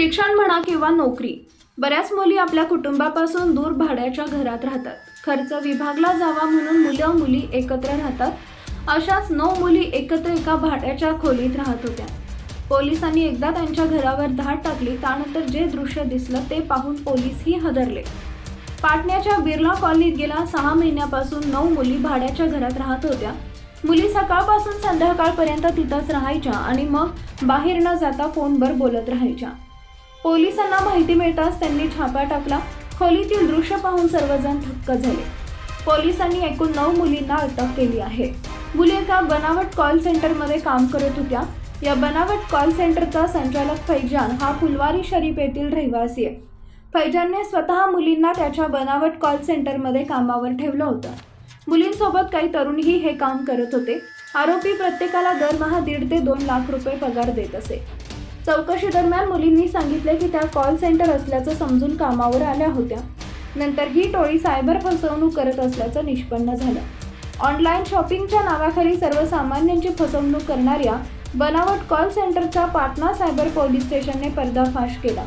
शिक्षण म्हणा किंवा नोकरी बऱ्याच मुली आपल्या कुटुंबापासून दूर भाड्याच्या घरात राहतात. खर्च विभागला जावा म्हणून मुलं मुली एकत्र राहतात. अशाच नऊ मुली एकत्र एका भाड्याच्या खोलीत राहत होत्या. पोलिसांनी एकदा त्यांच्या घरावर धाड टाकली त्यानंतर जे दृश्य दिसलं ते पाहून पोलीसही हदरले पाटण्याच्या बिर्ला कॉलनीत गेल्या सहा महिन्यापासून नऊ मुली भाड्याच्या घरात राहत होत्या. मुली सकाळपासून संध्याकाळपर्यंत तिथंच राहायच्या आणि मग बाहेर न जाता फोनवर बोलत राहायच्या. पोलिसांना माहिती मिळताच त्यांनी छापा टाकला. खोलीतील दृश्य पाहून सर्वजण थक्क झाले. पोलिसांनी एकूण नऊ मुलींना अटक केली आहे. मुली एका बनावट कॉल सेंटरमध्ये काम करत होत्या. या बनावट कॉल सेंटरचा संचालक फैजान हा फुलवारी शरीफ येथील रहिवासी आहे. फैजानने स्वतः मुलींना त्याच्या बनावट कॉल सेंटरमध्ये कामावर ठेवलं होतं. मुलींसोबत काही तरुणही हे काम करत होते. आरोपी प्रत्येकाला दरमहा दीड ते दोन लाख रुपये पगार देत असे. चौकशी दरम्यान मुलींनी सांगितले की त्या कॉल सेंटर असल्याचं समजून कामावर आल्या होत्या. नंतर ही टोळी सायबर फसवणूक करत असल्याचं निष्पन्न झालं. ऑनलाईन शॉपिंगच्या नावाखाली सर्वसामान्यांची फसवणूक करणाऱ्या बनावट कॉल सेंटरचा पाटणा सायबर पोलीस स्टेशनने पर्दाफाश केला.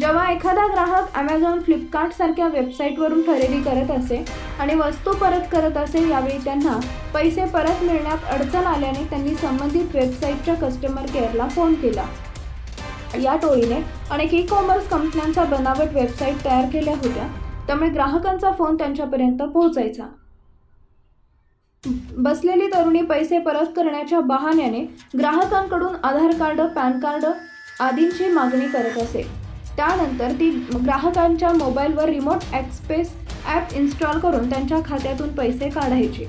जेव्हा एखादा ग्राहक ॲमेझॉन फ्लिपकार्ट सारख्या वेबसाईटवरून खरेदी करत असे आणि वस्तू परत करत असे यावेळी त्यांना पैसे परत मिळण्यात अडचण आल्याने त्यांनी संबंधित वेबसाईटच्या कस्टमर केअरला फोन केला. या टोळीने अनेक ई कॉमर्स कंपन्यांच्या बनावट वेबसाईट तयार केल्या होत्या. त्यामुळे ग्राहकांचा फोन त्यांच्यापर्यंत पोहोचायचा. बसलेली तरुणी पैसे परत करण्याच्या बहाण्याने ग्राहकांकडून आधार कार्ड पॅन कार्ड आदींची मागणी करत असे. त्यानंतर ती ग्राहकांच्या मोबाईलवर रिमोट ॲक्सपेस ॲप इन्स्टॉल करून त्यांच्या खात्यातून पैसे काढायची.